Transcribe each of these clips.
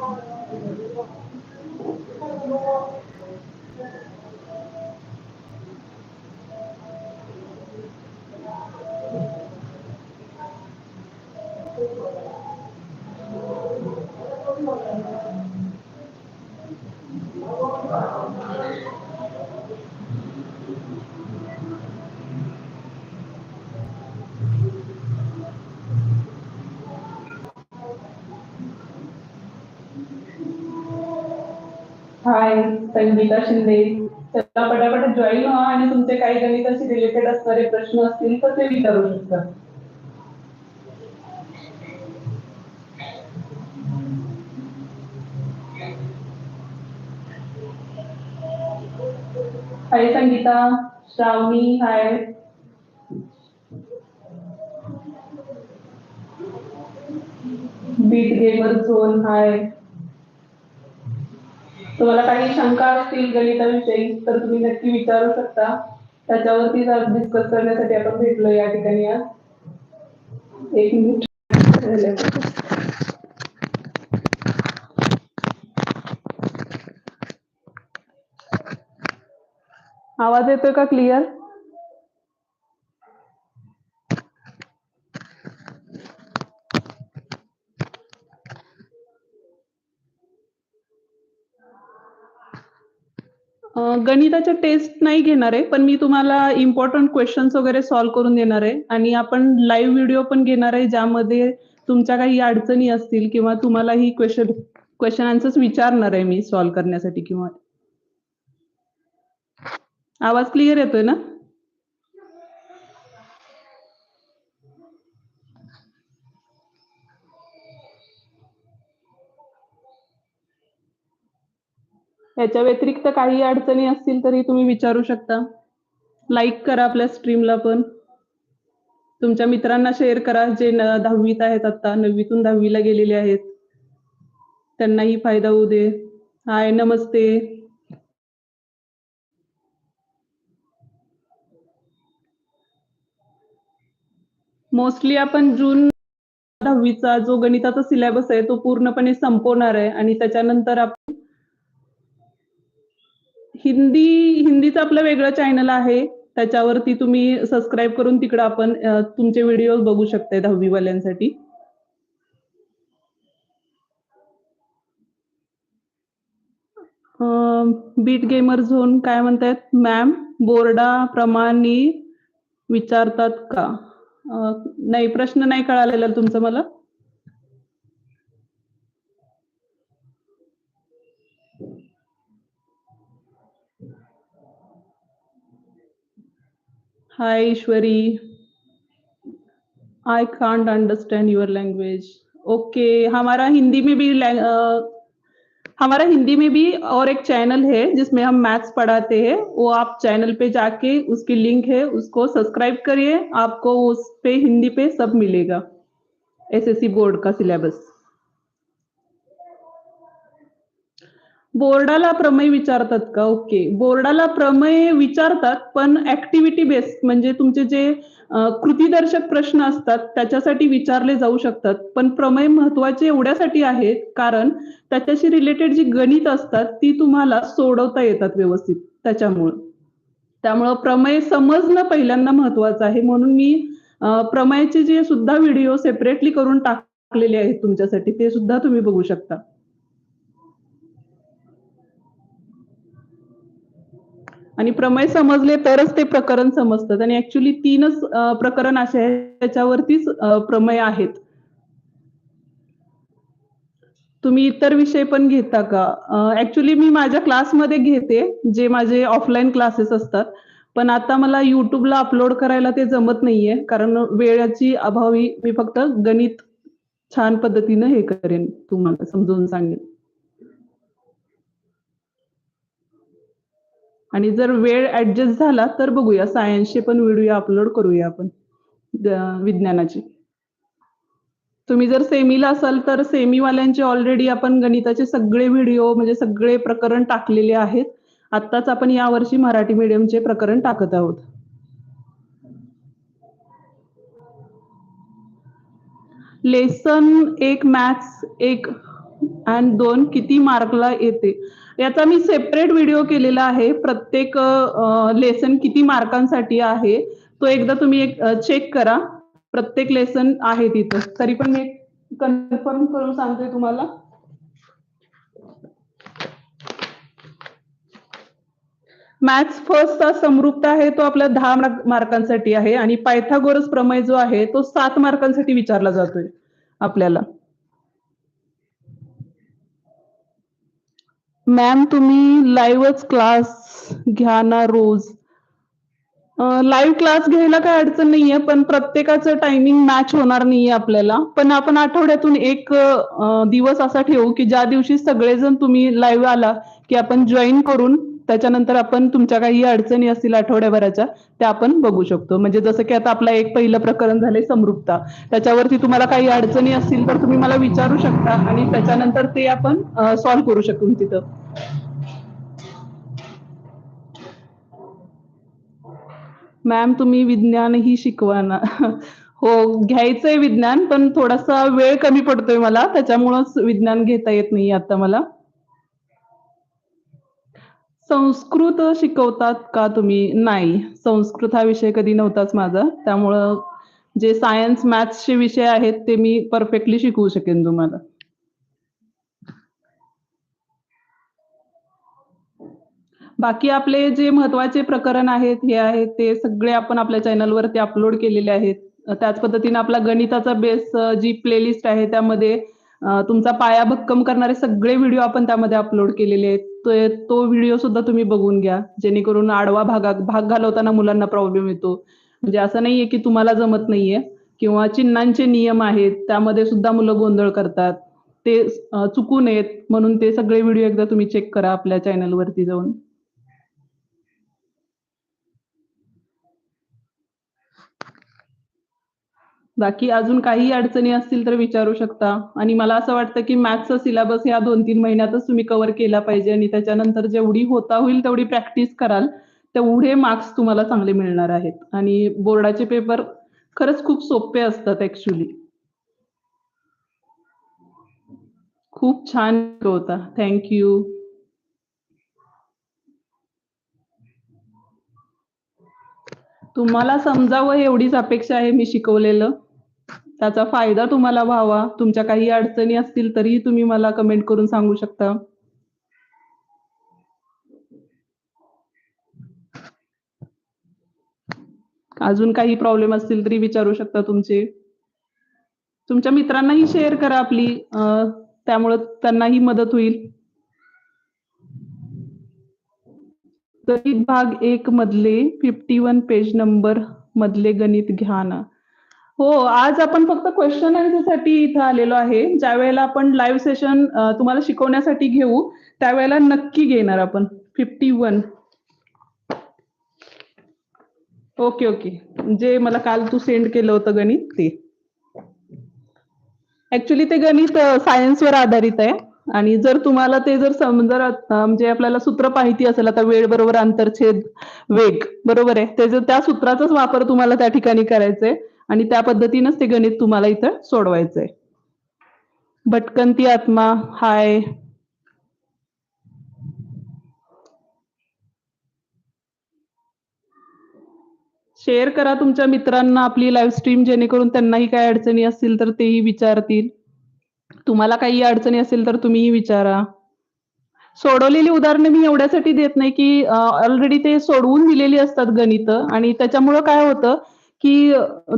Thank you. हाय संगीता शिंदे. चला पटापट join व्हा आणि तुमचे काही गणिताशी रिलेटेड असणारे प्रश्न असतील तर ते विचारू शकता. Hi Sangeeta. Shravani hi. Beat Gamer Zone hi. तुम्हाला काही शंका असतील गणिताविषयी तर तुम्ही नक्की विचारू शकता. त्याच्यावरती डिस्कस करण्यासाठी आपण भेटलो या ठिकाणी आज. एक मिनिट आवाज येतोय का क्लिअर गणिताच्या टेस्ट नाही घेणार आहे पण मी तुम्हाला इम्पॉर्टंट क्वेश्चन्स वगैरे सॉल्व्ह करून देणार आहे. आणि आपण लाईव्ह व्हिडिओ पण घेणार आहे ज्यामध्ये तुमच्या काही अडचणी असतील किंवा तुम्हाला ही क्वेश्चन क्वेश्चन आन्सर्स विचारणार आहे मी सॉल्व्ह करण्यासाठी किंवा. आवाज क्लिअर येतोय ना? याच्या व्यतिरिक्त काही अडचणी असतील तरी तुम्ही विचारू शकता. लाईक करा आपल्या स्ट्रीमला पण. तुमच्या मित्रांना शेअर करा जे न- दहावीत आहेत आता नववीतून दहावीला गेलेले आहेत. त्यांनाही फायदा होऊ दे. हाय नमस्ते. मोस्टली आपण जून दहावीचा जो गणिताचा सिलेबस आहे तो पूर्णपणे संपवणार आहे आणि त्याच्यानंतर आपण हिंदी हिंदीचं आपलं वेगळं चॅनल आहे. त्याच्यावरती तुम्ही सबस्क्राईब करून तिकडे आपण तुमचे व्हिडिओ बघू शकताय दहावीवाल्यांसाठी. बीट गेमर झोन काय म्हणतायत? मॅम बोर्डा प्रमाणी विचारतात का? नाही प्रश्न नाही कळालेला तुमचा मला. Hi Ishwari I can't understand your language okay हमारा हिंदी में भी हमारा हिंदी में भी और एक चैनल है जिसमें हम मैथ्स पढ़ाते हैं। वो आप चैनल पे जाके उसकी लिंक है, उसको सब्सक्राइब करिए। आपको उस पे हिंदी पे सब मिलेगा। एसएससी बोर्ड का सिलेबस बोर्डाला प्रमेय विचारतात का? ओके. बोर्डाला प्रमेय विचारतात पण ऍक्टिव्हिटी बेस्ड म्हणजे तुमचे जे कृतीदर्शक प्रश्न असतात त्याच्यासाठी विचारले जाऊ शकतात. पण प्रमेय महत्त्वाचे एवढ्यासाठी आहेत कारण त्याच्याशी रिलेटेड जी गणित असतात ती तुम्हाला सोडवता येतात व्यवस्थित. त्याच्यामुळं. त्यामुळं प्रमेय समजणं पहिल्यांदा महत्वाचं आहे. म्हणून मी अ, जे सुद्धा व्हिडिओ सेपरेटली करून टाकलेले आहेत तुमच्यासाठी ते सुद्धा तुम्ही बघू शकता. आणि प्रमेय समजले तरच ते प्रकरण समजतात. आणि ऍक्च्युली तीनच प्रकरण असे आहेत त्याच्यावरतीच प्रमेय आहेत. तुम्ही इतर विषय पण घेता का? ऍक्च्युली मी माझ्या क्लासमध्ये घेते जे माझे ऑफलाईन क्लासेस असतात. पण आता मला युट्यूबला अपलोड करायला ते जमत नाहीये कारण वेळाची अभावी मी फक्त गणित छान पद्धतीनं हे करेन तुम्हाला समजून सांगेन. आणि जर वेळ ऍडजस्ट झाला तर बघूया. सायन्सचे पण व्हिडिओ अपलोड करूया आपण विज्ञानाची विज्ञानाचे. तुम्ही जर सेमीला असाल तर सेमीवाल्यांचे ऑलरेडी आपण गणिताचे सगळे व्हिडिओ म्हणजे सगळे प्रकरण टाकलेले आहेत. आत्ताच आपण यावर्षी मराठी मीडियमचे प्रकरण टाकत आहोत. लेसन एक मॅथ्स एक आणि दोन किती मार्कला येते? याचा मी सेपरेट व्हिडिओ केलेला आहे. प्रत्येक लेसन किती मार्कांसाठी आहे तो एकदा तुम्ही एक चेक करा. प्रत्येक लेसन आहे तिथं. तरी पण मी कन्फर्म करून सांगते तुम्हाला. मॅथ्स फर्स्टचा समृप्त आहे तो आपल्या दहा मार्कांसाठी आहे. आणि पायथागोरस प्रमेय जो आहे तो सात मार्कांसाठी विचारला जातोय आपल्याला. मॅम तुम्ही लाईव्हच क्लास घ्या ना रोज. लाईव्ह क्लास घ्यायला काय अडचण नाहीये पण प्रत्येकाचं टायमिंग मॅच होणार नाहीये आपल्याला. पण आपण आठवड्यातून एक दिवस असा ठेवू की ज्या दिवशी सगळेजण तुम्ही लाईव्ह आला की आपण जॉईन करून त्याच्यानंतर आपण तुमच्या काही अडचणी असतील आठवड्याभराच्या त्या आपण बघू शकतो. म्हणजे जसं की आता आपलं एक पहिलं प्रकरण झालंय समृप्ता. त्याच्यावरती तुम्हाला काही अडचणी असतील तर तुम्ही मला विचारू शकता आणि त्याच्यानंतर ते आपण सॉल्व्ह करू शकू तिथं. मॅम तुम्ही विज्ञानही शिकवा ना. हो घ्यायचंय विज्ञान पण थोडासा वेळ कमी पडतोय मला. त्याच्यामुळंच विज्ञान घेता येत नाही आता मला. संस्कृत शिकवतात का तुम्ही? नाही. संस्कृत हा विषय कधी नव्हताच माझा. त्यामुळं जे सायन्स मॅथ्सचे विषय आहेत ते मी परफेक्टली शिकवू शकेन तुम्हाला. बाकी आपले जे महत्त्वाचे प्रकरण आहेत हे आहेत ते सगळे आपण आपल्या चॅनलवरती अपलोड केलेले आहेत. त्याच पद्धतीने आपला गणिताचा बेस जी प्लेलिस्ट आहे त्यामध्ये तुमचा पाया भक्कम करणारे सगळे व्हिडिओ आपण त्यामध्ये अपलोड केलेले आहेत. तो- व्हिडिओ सुद्धा तुम्ही बघून घ्या. जेणेकरून आडवा भागात भाग घालवताना मुलांना प्रॉब्लेम येतो. म्हणजे असं नाहीये की तुम्हाला जमत नाहीये किंवा चिन्हांचे नियम आहेत त्यामध्ये सुद्धा मुलं गोंधळ करतात. ते चुकून येत म्हणून ते सगळे व्हिडिओ एकदा तुम्ही चेक करा आपल्या चॅनलवरती जाऊन. बाकी अजून काही अडचणी असतील तर विचारू शकता. आणि मला असं वाटतं की मॅथ्सचा सिलेबस या दोन तीन महिन्यातच तुम्ही कव्हर केला पाहिजे आणि त्याच्यानंतर जेवढी होता होईल तेवढी प्रॅक्टिस कराल तेवढे मार्क्स तुम्हाला चांगले मिळणार आहेत. आणि बोर्डाचे पेपर खरंच खूप सोपे असतात ऍक्च्युली खूप छान होता. थँक्यू तुम्हाला समजावं एवढीच अपेक्षा आहे मी शिकवलेलं. त्याचा फायदा तुम्हाला व्हावा. तुमच्या काही अडचणी असतील तरीही तुम्ही मला कमेंट करून सांगू शकता. अजून काही प्रॉब्लेम असतील तरी विचारू शकता तुमचे. तुमच्या मित्रांनाही शेअर करा आपली त्यामुळे त्यामुळं त्यांनाही मदत होईल. गणित भाग एक मधले फिफ्टी वन पेज नंबर मधले गणित घ्या ना. हो आज आपण फक्त क्वेश्चन आन्सरसाठी इथं आलेलो आहे. ज्या वेळेला आपण लाईव्ह सेशन तुम्हाला शिकवण्यासाठी घेऊ त्यावेळेला नक्की घेणार आपण. फिफ्टी वन ओके ओके जे मला काल तू सेंड केलं होतं गणित ते. ऍक्च्युली ते गणित सायन्सवर आधारित आहे. आणि जर तुम्हाला ते जर समजा म्हणजे आपल्याला सूत्र माहिती असेल आता वेळ बरोबर आंतरछेद वेग बरोबर आहे. ते जर त्या सूत्राचाच वापर तुम्हाला त्या ठिकाणी करायचंय आणि त्या पद्धतीनंच ते गणित तुम्हाला इथं सोडवायचंय. भटकंती आत्मा हाय. शेअर करा तुमच्या मित्रांना आपली लाईव्ह स्ट्रीम जेणेकरून त्यांनाही काय अडचणी असतील तर तेही विचारतील. तुम्हाला काही अडचणी असेल तर तुम्हीही विचारा. सोडवलेली उदाहरणं मी एवढ्यासाठी देत नाही की ऑलरेडी ते सोडवून दिलेली असतात गणित आणि त्याच्यामुळं काय होतं की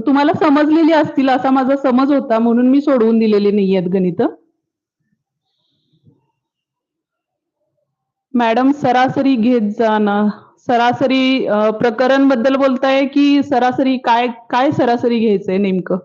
तुम्हाला समजलेली असतील असा माझा समज होता म्हणून मी सोडवून दिलेली नाही आहेत गणित. मॅडम सरासरी घेत जा ना. सरासरी प्रकरणबद्दल बोलताय की सरासरी काय काय सरासरी घ्यायचंय नेमकं?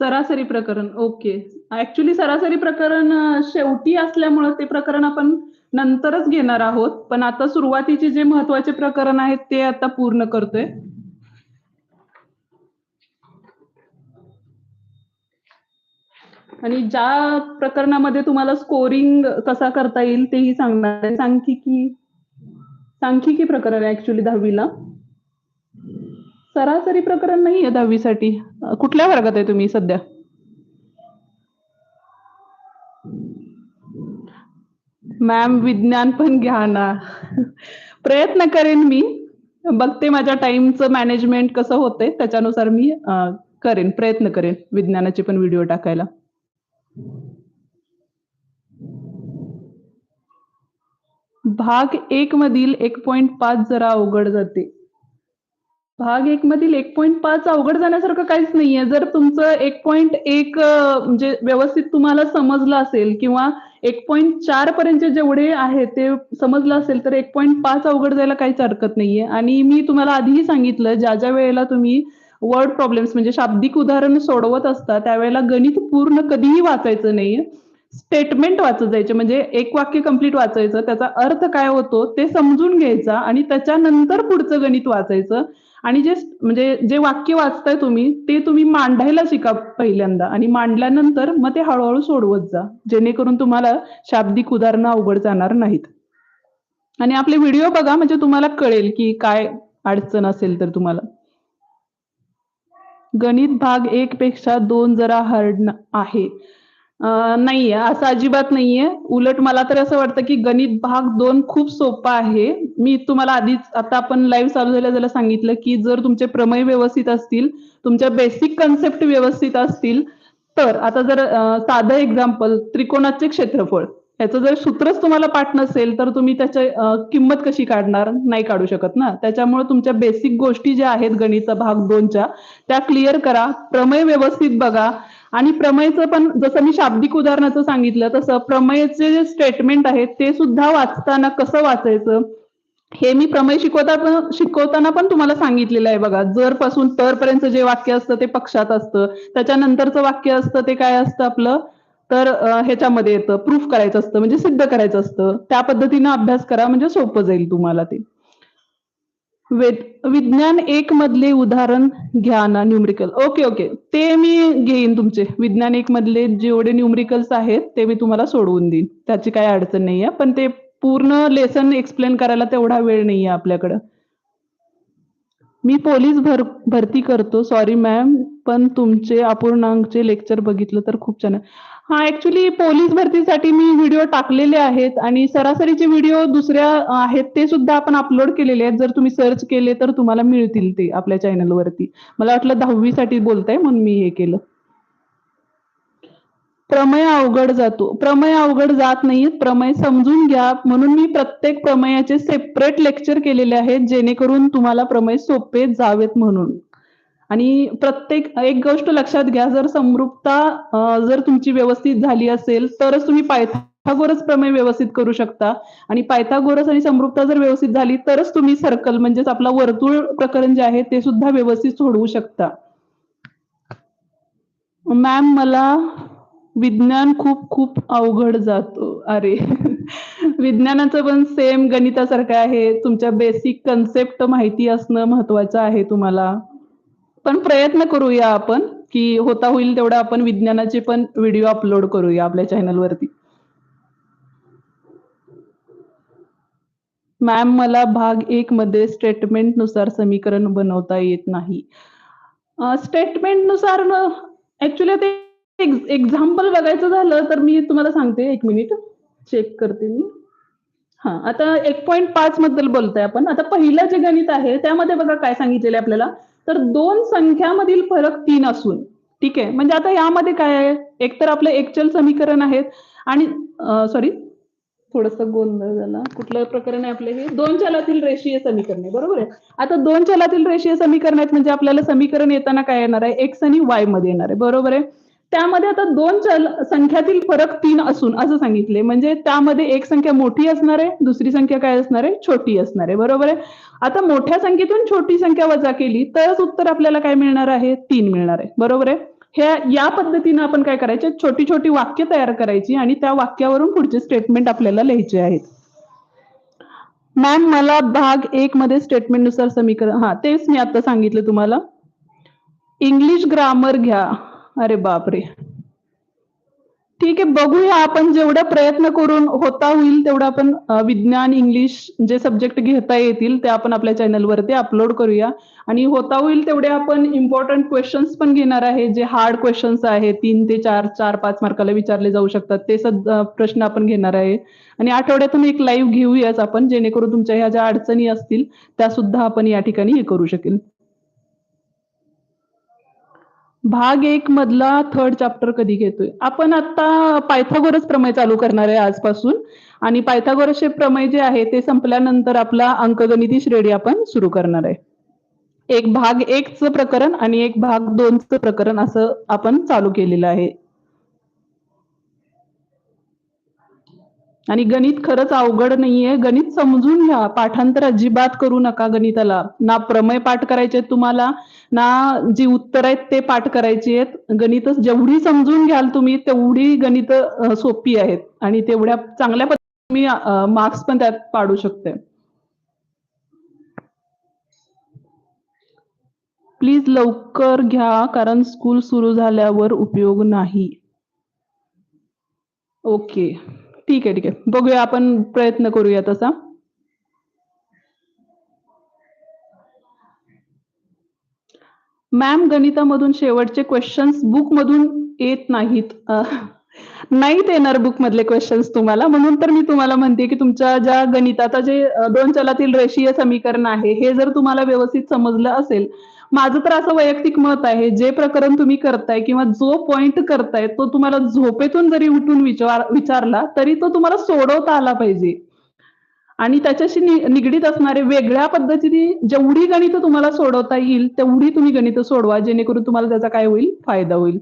सरासरी प्रकरण. ओके ऍक्च्युली सरासरी प्रकरण शेवटी असल्यामुळं ते प्रकरण आपण नंतरच घेणार आहोत. पण आता सुरुवातीचे जे महत्त्वाचे प्रकरण आहेत ते आता पूर्ण करतोय. आणि ज्या प्रकरणामध्ये तुम्हाला स्कोरिंग कसा करता येईल तेही सांगणार आहे. सांख्यिकी सांख्यिकी प्रकरण आहे ऍक्च्युली दहावीला. सरासरी प्रकरण नाही आहे दहावीसाठी. कुठल्या वर्गात आहे तुम्ही सध्या? मॅम विज्ञान पण घ्या ना. प्रयत्न करेन मी. बघते माझ्या टाइमचं मॅनेजमेंट कसं होतंय. त्याच्यानुसार मी करेन प्रयत्न करेन विज्ञानाचे पण व्हिडिओ टाकायला. भाग एक मधील एक पॉइंट पाच जरा अवघड जाते. भाग एक मधील एक पॉईंट पाच अवघड जाण्यासारखं काहीच नाहीये. जर तुमचं एक पॉईंट एक म्हणजे व्यवस्थित तुम्हाला समजलं असेल किंवा एक पॉईंट चार पर्यंत जेवढे आहे ते समजलं असेल तर एक पॉईंट पाच अवघड जायला काहीच हरकत नाहीये. आणि मी तुम्हाला आधीही सांगितलं ज्या ज्या वेळेला तुम्ही वर्ड प्रॉब्लेम्स म्हणजे शाब्दिक उदाहरण सोडवत असता त्यावेळेला गणित पूर्ण कधीही वाचायचं नाहीये. स्टेटमेंट वाचत जायचे. म्हणजे एक वाक्य कंप्लीट वाचायचं त्याचा अर्थ काय होतो ते समजून घ्यायचा आणि त्याच्यानंतर पुढचं गणित वाचायचं. आणि जे म्हणजे जे वाक्य वाचताय तुम्ही ते तुम्ही मांडायला शिका पहिल्यांदा आणि मांडल्यानंतर मग ते हळूहळू सोडवत जा. जेणेकरून तुम्हाला शाब्दिक उदाहरणं अवघड जाणार नाहीत. आणि आपले व्हिडिओ बघा म्हणजे तुम्हाला कळेल की काय अडचण असेल तर तुम्हाला. गणित भाग एक पेक्षा दोन जरा हार्ड आहे. नाहीये असं अजिबात नाहीये. उलट मला तर असं वाटतं की गणित भाग दोन खूप सोपा आहे. मी तुम्हाला आधीच आता आपण लाईव्ह चालू झाल्या सांगितलं की जर तुमचे प्रमेय व्यवस्थित असतील तुमच्या बेसिक कन्सेप्ट व्यवस्थित असतील तर आता जर साधं एक्झाम्पल त्रिकोणाचे क्षेत्रफळ याचं जर सूत्रच तुम्हाला पाठ नसेल तर तुम्ही त्याची किंमत कशी काढणार? नाही काढू शकत ना. त्याच्यामुळे तुमच्या बेसिक गोष्टी ज्या आहेत गणित भाग दोनच्या त्या क्लिअर करा. प्रमेय व्यवस्थित बघा. आणि प्रमेयचं पण जसं मी शाब्दिक उदाहरणाचं सांगितलं तसं प्रमेयचे जे स्टेटमेंट आहेत ते सुद्धा वाचताना कसं वाचायचं? हे मी प्रमेय शिकवता शिकवताना पण तुम्हाला सांगितलेलं आहे बघा. जर पासून तर पर्यंत जे वाक्य असतं ते पक्षात असतं. त्याच्यानंतरचं वाक्य असतं ते काय असतं आपलं? तर ह्याच्यामध्ये येतं. प्रूफ करायचं असतं म्हणजे सिद्ध करायचं असतं. त्या पद्धतीनं अभ्यास करा म्हणजे सोपं जाईल तुम्हाला ते. विज्ञान एक मधले उदाहरण घ्या ना न्यूमरिकल ओके ओके ते मी घेईन तुमचे. विज्ञान एक मधले जेवढे न्यूमरिकल्स आहेत ते मी तुम्हाला सोडवून देईन. त्याची काही अडचण नाहीये पण ते पूर्ण लेसन एक्सप्लेन करायला तेवढा वेळ नाहीये आपल्याकडं. मी पोलीस भर भरती करतो. सॉरी मॅम पण तुमचे अपूर्णांकचे लेक्चर बघितलं तर खूप छान आहे. हा ऍक्च्युली पोलीस भरतीसाठी मी व्हिडिओ टाकलेले आहेत आणि सरासरीचे व्हिडिओ दुसऱ्या आहेत ते सुद्धा आपण अपलोड केलेले आहेत. जर तुम्ही सर्च केले तर तुम्हाला मिळतील ते आपल्या चॅनलवरती मला वाटलं दहावीसाठी बोलताय म्हणून मी हे केलं. प्रमेय अवघड जातो. प्रमेय अवघड जात नाहीत. प्रमेय समजून घ्या. म्हणून मी प्रत्येक प्रमेयाचे सेपरेट लेक्चर केलेले आहेत जेणेकरून तुम्हाला प्रमेय सोपे जावेत म्हणून. आणि प्रत्येक एक गोष्ट लक्षात घ्या जर समृपता जर तुमची व्यवस्थित झाली असेल तरच तुम्ही पायथागोरस प्रमेय व्यवस्थित करू शकता. आणि पायथागोरस आणि समृपता जर व्यवस्थित झाली तरच तुम्ही सर्कल म्हणजेच आपला वर्तुळ प्रकरण जे आहे ते सुद्धा व्यवस्थित सोडवू शकता. मॅम मला विज्ञान खूप खूप अवघड जातो. अरे विज्ञानाचं पण सेम गणितासारखं आहे. तुमच्या बेसिक कन्सेप्ट माहिती असणं महत्वाचं आहे तुम्हाला. पण प्रयत्न करूया आपण की होता होईल तेवढा आपण विज्ञानाचे पण व्हिडिओ अपलोड करूया आपल्या चॅनलवरती मॅम मला भाग एक मध्ये स्टेटमेंटनुसार समीकरण बनवता येत नाही. स्टेटमेंटनुसार ऍक्च्युली ते एक्झाम्पल बघायचं झालं तर मी तुम्हाला सांगते एक मिनिट चेक करते मी. हा आता एक पॉईंट पाच बद्दल बोलतोय आपण. आता पहिलं जे गणित आहे त्यामध्ये बघा काय सांगितलेलं आपल्याला. तर दोन संख्यामधील फरक तीन असून ठीक आहे? म्हणजे आता यामध्ये काय आहे? एक तर आपलं एकचल समीकरण आहेत आणि सॉरी थोडस गोंधळ झाला. कुठलं प्रकरण आहे आपलं हे? दोन चलातील रेषीय समीकरण आहे बरोबर आहे? आता दोन चलातील रेषीय समीकरण आहेत म्हणजे आपल्याला समीकरण येताना काय येणार आहे? एक्स आणि वायमध्ये येणार आहे बरोबर आहे? त्यामध्ये आता दोन चल संख्यातील फरक तीन असून असं सांगितले म्हणजे त्यामध्ये एक संख्या मोठी असणार आहे दुसरी संख्या काय असणार आहे? छोटी असणार आहे. बरोबर आहे? आता मोठ्या संख्येतून छोटी संख्या वजा केली तरच उत्तर आपल्याला काय मिळणार आहे? तीन मिळणार आहे. बरोबर आहे? ह्या या पद्धतीनं आपण काय करायचे? छोटी छोटी वाक्य तयार करायची आणि त्या वाक्यावरून पुढचे स्टेटमेंट आपल्याला लिहायचे आहेत. मॅम मला भाग एक मध्ये स्टेटमेंटनुसार समीकरण हा तेच मी आता सांगितलं तुम्हाला. इंग्लिश ग्रामर घ्या. अरे बापरे. ठीक आहे बघूया आपण जेवढा प्रयत्न करून होता होईल तेवढा आपण विज्ञान इंग्लिश जे सब्जेक्ट घेता येतील ते आपण आपल्या चॅनलवरती अपलोड करूया. आणि होता होईल तेवढे आपण इम्पॉर्टंट क्वेश्चन्स पण घेणार आहे जे हार्ड क्वेश्चन्स आहे तीन ते चार चार पाच मार्काला विचारले जाऊ शकतात ते सद प्रश्न आपण घेणार आहे. आणि आठवड्यातून एक लाईव्ह घेऊयाच आपण जेणेकरून तुमच्या ह्या ज्या अडचणी असतील त्या सुद्धा आपण या ठिकाणी हे करू शकेल. भाग एक मधला थर्ड चॅप्टर कधी घेतोय? आपण आता पायथागोरस प्रमेय चालू करणार आहे आजपासून. आणि पायथागोरसचे प्रमेय जे आहे ते संपल्यानंतर आपला अंकगणिती श्रेणी आपण सुरू करणार आहे. एक भाग एकचं प्रकरण आणि एक भाग दोनचं प्रकरण असं आपण चालू केलेलं आहे. आणि गणित खरंच अवघड नाहीये. गणित समजून घ्या. पाठांतर अजिबात करू नका गणिताला. ना प्रमेय पाठ करायचे तुम्हाला ना जी उत्तर आहेत ते पाठ करायची आहेत. गणित जेवढी समजून घ्याल तुम्ही तेवढी गणित सोपी आहेत. आणि तेवढ्या चांगल्या पद्धतीने मी मार्क्स पण त्यात पाडू शकते. प्लीज लवकर घ्या कारण स्कूल सुरू झाल्यावर उपयोग नाही. ओके ठीक आहे ठीक आहे. बघूया आपण प्रयत्न करूया तसा. मॅम गणितामधून शेवटचे क्वेश्चन्स बुक मधून येत नाहीत. नाहीत येणार बुक मधले क्वेश्चन्स तुम्हाला. म्हणून तर मी तुम्हाला म्हणते की तुमच्या ज्या गणिताचा जे दोन चलातील रेषीय समीकरण आहे हे जर तुम्हाला व्यवस्थित समजलं असेल माझं तर असं वैयक्तिक मत आहे जे प्रकरण तुम्ही करताय किंवा जो पॉइंट करताय तो तुम्हाला झोपेतून जरी उठून विचार विचारला तरी तो तुम्हाला सोडवता आला पाहिजे. आणि त्याच्याशी निगडीत असणारे वेगळ्या पद्धतीने जेवढी गणित तुम्हाला सोडवता येईल तेवढी तुम्ही गणित सोडवा जेणेकरून तुम्हाला त्याचा काय होईल? फायदा होईल.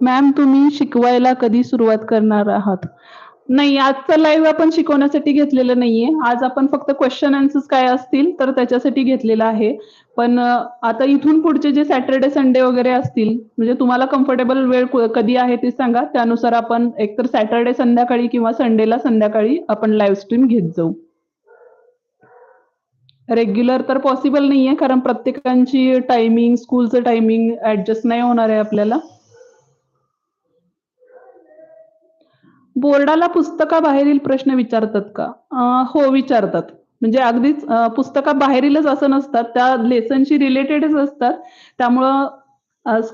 मॅम तुम्ही शिकवायला कधी सुरुवात करणार आहात? नाही आजचा लाईव्ह आपण शिकवण्यासाठी घेतलेलं नाहीये. आज आपण फक्त क्वेश्चन आन्सर्स काय असतील तर त्याच्यासाठी घेतलेलं आहे. पण आता इथून पुढचे जे सॅटर्डे संडे वगैरे असतील म्हणजे तुम्हाला कम्फर्टेबल वेळ कधी आहे ते सांगा. त्यानुसार आपण एकतर सॅटर्डे संध्याकाळी किंवा संडेला संध्याकाळी आपण लाईव्ह स्ट्रीम घेत जाऊ. रेग्युलर तर पॉसिबल नाहीये कारण प्रत्येकांची टायमिंग स्कूलचं टायमिंग ऍडजस्ट नाही होणार आहे आपल्याला. बोर्डाला पुस्तकाबाहेरील प्रश्न विचारतात का? हो विचारतात. म्हणजे अगदीच पुस्तकाबाहेरीलच असं नसतात त्या लेसनशी रिलेटेडच असतात. त्यामुळं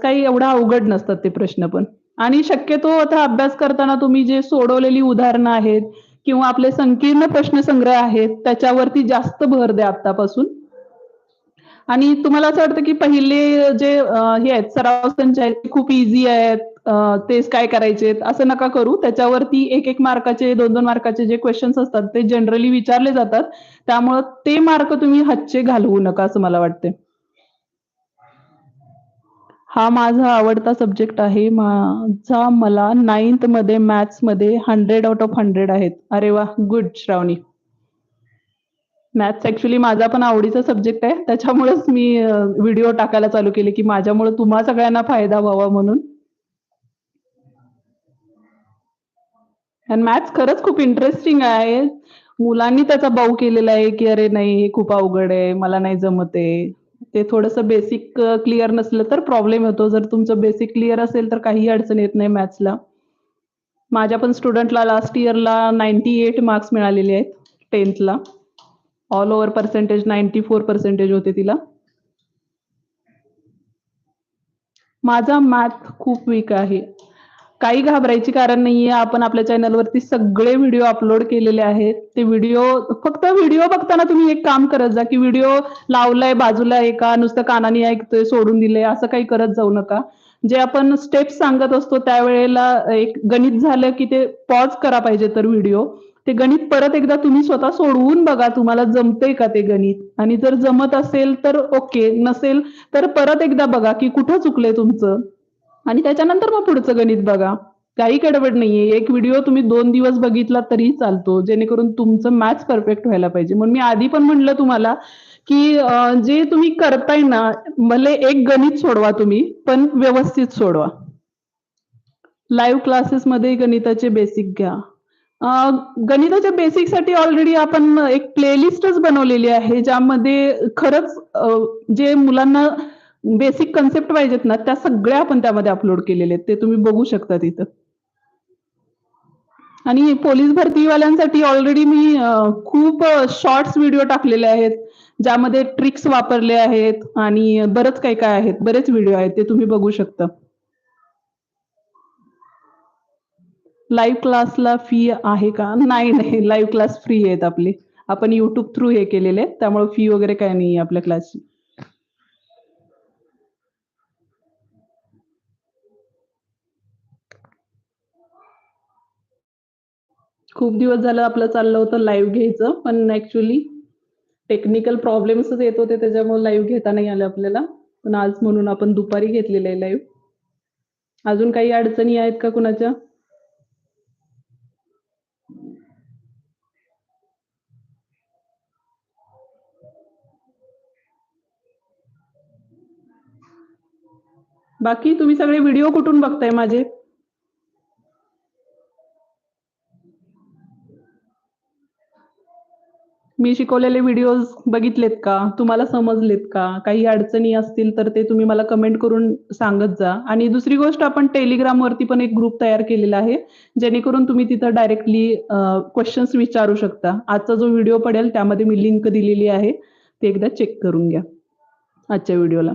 काही एवढा अवघड नसतात ते प्रश्न पण. आणि शक्यतो आता अभ्यास करताना तुम्ही जे सोडवलेली उदाहरणं आहेत किंवा आपले संकीर्ण प्रश्नसंग्रह आहेत त्याच्यावरती जास्त भर द्या आतापासून आणि तुम्हाला असं वाटतं की पहिले जे हे आहेत सराव संच आहेत खूप इझी आहेत. तेच काय करायचे असं नका करू. त्याच्यावरती एक एक मार्काचे दोन दोन मार्काचे जे क्वेश्चन्स असतात ते जनरली विचारले जातात. त्यामुळं ते मार्क तुम्ही हातचे घालवू नका असं मला वाटते हा माझा आवडता सब्जेक्ट आहे. माझा मला नाइन्थमध्ये मॅथ्समध्ये हंड्रेड आउट ऑफ हंड्रेड आहेत. अरे वा गुड श्रावणी. मॅथ्स ऍक्च्युली माझा पण आवडीचा सब्जेक्ट आहे. त्याच्यामुळेच मी व्हिडिओ टाकायला चालू केले की माझ्यामुळे तुम्हा सगळ्यांना फायदा व्हावा म्हणून. आणि मॅथ्स खरंच खूप इंटरेस्टिंग आहे. मुलांनी त्याचा बाऊ केलेला आहे की अरे नाही हे खूप अवघड आहे मला नाही जमत आहे. ते थोडंसं बेसिक क्लिअर नसलं तर प्रॉब्लेम होतो. जर तुमचं बेसिक क्लिअर असेल तर काही अडचण येत नाही मॅथ्सला माझ्या पण स्टुडंटला लास्ट इयरला नाईन्टी एट मार्क्स मिळालेले आहेत टेन्थला all over percentage ninety four percentage होते तिला. माझा मॅथ खूप वीक आहे. काही घाबरायची कारण नाहीये. आपण आपल्या चॅनलवरती सगळे व्हिडिओ अपलोड केलेले आहेत. ते व्हिडिओ फक्त व्हिडिओ बघताना तुम्ही एक काम करत जा की व्हिडिओ लावलाय बाजूला एका नुसतं कानाने ऐकतोय सोडून दिलंय असं काही करत जाऊ नका. जे आपण स्टेप्स सांगत असतो त्यावेळेला एक गणित झालं की ते पॉज करा पाहिजे तर व्हिडिओ ते गणित परत एकदा तुम्ही स्वतः सोडवून बघा तुम्हाला जमतंय का ते गणित? आणि जर जमत असेल तर ओके नसेल तर परत एकदा बघा की कुठं चुकलंय तुमचं. आणि त्याच्यानंतर मग पुढचं गणित बघा. काही गडबड नाहीये. एक व्हिडिओ तुम्ही दोन दिवस बघितला तरी चालतो जेणेकरून तुमचं मॅथ्स परफेक्ट व्हायला पाहिजे. म्हणून मी आधी पण म्हणलं तुम्हाला की जे तुम्ही करताय ना भले एक गणित सोडवा तुम्ही पण व्यवस्थित सोडवा. लाईव्ह क्लासेसमध्ये गणिताचे बेसिक घ्या. गणिताच्या बेसिकसाठी ऑलरेडी आपण एक प्लेलिस्टच बनवलेली आहे ज्यामध्ये खरंच जे मुलांना बेसिक कन्सेप्ट पाहिजेत ना त्या सगळ्या आपण त्यामध्ये अपलोड केलेले आहेत. ते तुम्ही बघू शकता तिथं. आणि पोलीस भरतीवाल्यांसाठी ऑलरेडी मी खूप शॉर्ट्स व्हिडिओ टाकलेले आहेत ज्यामध्ये ट्रिक्स वापरले आहेत आणि बरंच काय काय आहेत. बरेच व्हिडिओ आहेत ते तुम्ही बघू शकता. लाईव्ह क्लासला फी आहे का? नाही नाही. लाईव्ह क्लास फ्री आहेत आपले. आपण युट्यूब थ्रू हे केलेले आहेत त्यामुळे फी वगैरे काय नाही आपल्या क्लासची खूप दिवस झालं आपलं चाललं होतं लाईव्ह घ्यायचं पण ऍक्च्युली टेक्निकल प्रॉब्लेम्सच येत होते त्याच्यामुळे लाईव्ह घेता नाही आलं आपल्याला. पण आज म्हणून आपण दुपारी घेतलेलं आहे लाईव्ह अजून काही अडचणी आहेत का कुणाच्या? बाकी तुम्ही सगळे व्हिडिओ कुठून बघताय माझे? मी शिकवलेले व्हिडिओज बघितलेत का? तुम्हाला समजलेत का? काही अडचणी असतील तर ते तुम्ही मला कमेंट करून सांगत जा. आणि दुसरी गोष्ट आपण टेलिग्राम वरती पण एक ग्रुप तयार केलेला आहे जेणेकरून तुम्ही तिथं डायरेक्टली क्वेश्चन्स विचारू शकता. आजचा जो व्हिडिओ पडेल त्यामध्ये मी लिंक दिलेली आहे. ते एकदा चेक करून घ्या आजच्या व्हिडिओला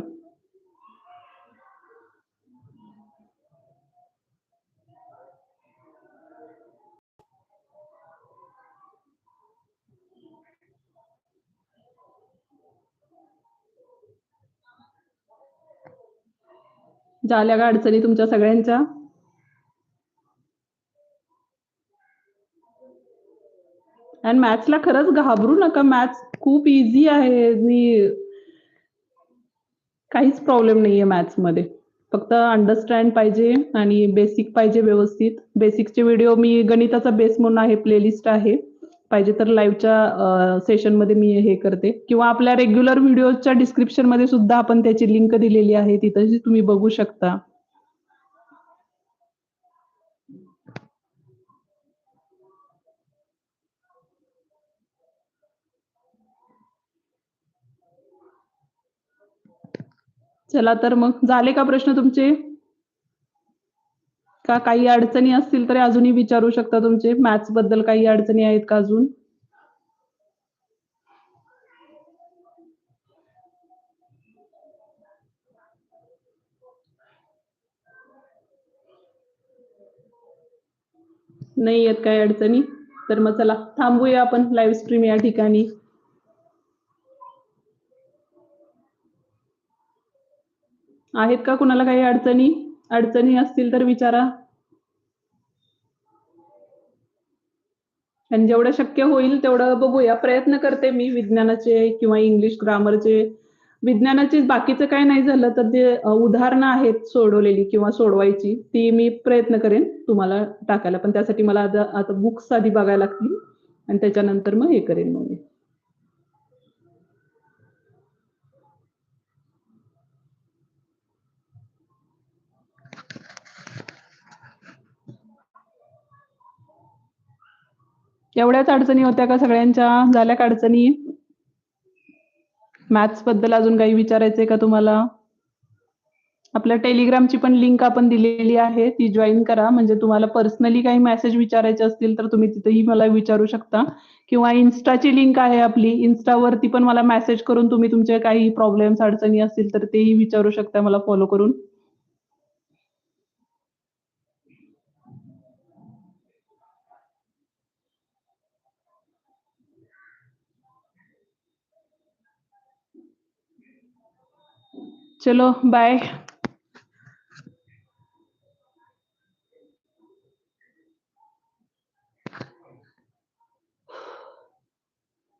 झाल्या का अडचणी तुमच्या सगळ्यांच्या? आणि मॅथ्सला खरंच घाबरू नका. मॅथ्स खूप इझी आहे. मी काहीच प्रॉब्लेम नाहीये मॅथ्समध्ये फक्त अंडरस्टँड पाहिजे आणि बेसिक पाहिजे व्यवस्थित. बेसिकचे व्हिडिओ मी गणिताचा बेस म्हणून आहे प्लेलिस्ट आहे. पाहिजे तर लाईव्हच्या सेशनमध्ये मी हे करते. किंवा आपल्या रेग्युलर व्हिडिओच्या डिस्क्रिप्शनमध्ये सुद्धा आपण त्याची लिंक दिलेली आहे तिथं तुम्ही बघू शकता. चला तर मग झाले का प्रश्न तुमचे? का काही अडचणी असतील तर अजूनही विचारू शकता तुमचे. मॅथ्सबद्दल काही अडचणी आहेत का अजून? नाही येत काही अडचणी. तर मग चला थांबूया आपण लाईव्ह स्ट्रीम या ठिकाणी. आहेत का कुणाला काही अडचणी? अडचणी असतील तर विचारा. आणि जेवढं शक्य होईल तेवढं बघूया. प्रयत्न करते मी विज्ञानाचे किंवा इंग्लिश ग्रामरचे विज्ञानाचे बाकीचं काय नाही झालं तर जे उदाहरणं आहेत सोडवलेली किंवा सोडवायची ती मी प्रयत्न करेन तुम्हाला टाकायला. पण त्यासाठी मला आता बुक्स आधी बघायला लागतील. आणि त्याच्यानंतर मग हे करेन मग मी. एवढ्याच अडचणी होत्या का सगळ्यांच्या? झाल्या का अडचणी. मॅथ्सबद्दल अजून काही विचारायचंय का तुम्हाला? आपल्या टेलिग्रामची पण लिंक आपण दिलेली आहे. ती जॉईन करा. म्हणजे तुम्हाला पर्सनली काही मेसेज विचारायचे असतील तर तुम्ही तिथेही मला विचारू शकता. किंवा इन्स्टाची लिंक आहे आपली. इन्स्टावरती पण मला मेसेज करून तुम्ही तुमचे काही प्रॉब्लेम्स अडचणी असतील तर तेही विचारू शकता मला फॉलो करून. चलो बाय